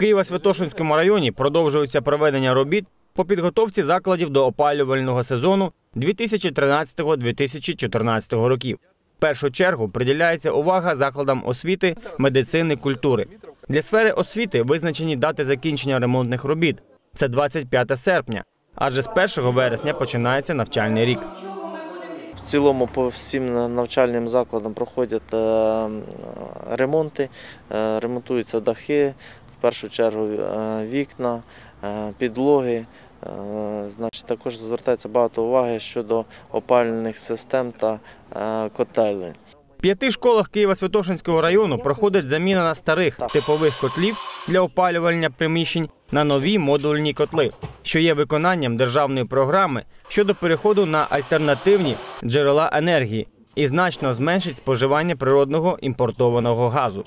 Києво-Святошинському районі продовжується проведення робіт по підготовці закладів до опалювального сезону 2013-2014 років. В першу чергу приділяється увага закладам освіти, медицини, культури. Для сфери освіти визначені дати закінчення ремонтних робіт. Це 25 серпня, адже з 1 вересня починається навчальний рік. В цілому по всім навчальним закладам проходять е, ремонти, е, ремонтуються дахи, в першу чергу е, вікна, е, підлоги. Е, Значить, також звертається багато уваги щодо опалювальних систем та е. В п'яти школах Києво-Святошинського району проходить заміна на старих типових котлів для опалювання приміщень на нові модульні котли, що є виконанням державної програми щодо переходу на альтернативні джерела енергії і значно зменшить споживання природного імпортованого газу.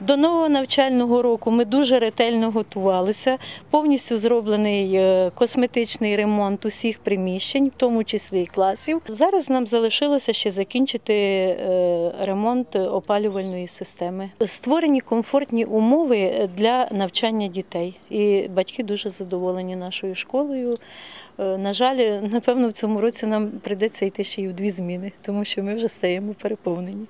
До нового навчального року ми дуже ретельно готувалися. Повністю зроблений е, косметичний ремонт усіх приміщень, в тому числі і класів. Зараз нам залишилося ще закінчити е, ремонт опалювальної системи. Створені комфортні умови для навчання дітей. І батьки дуже задоволені нашою школою. Е, На жаль, напевно, в цьому році нам прийдеться йти ще й у дві зміни, тому що ми вже стаємо переповнені.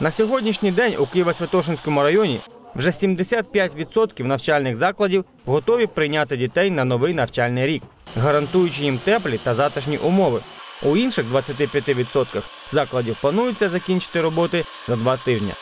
На сьогоднішній день у Києво-Святошинському районі вже 75% навчальних закладів готові прийняти дітей на новий навчальний рік, гарантуючи їм теплі та затишні умови. У інших 25% закладів планується закінчити роботи за два тижні.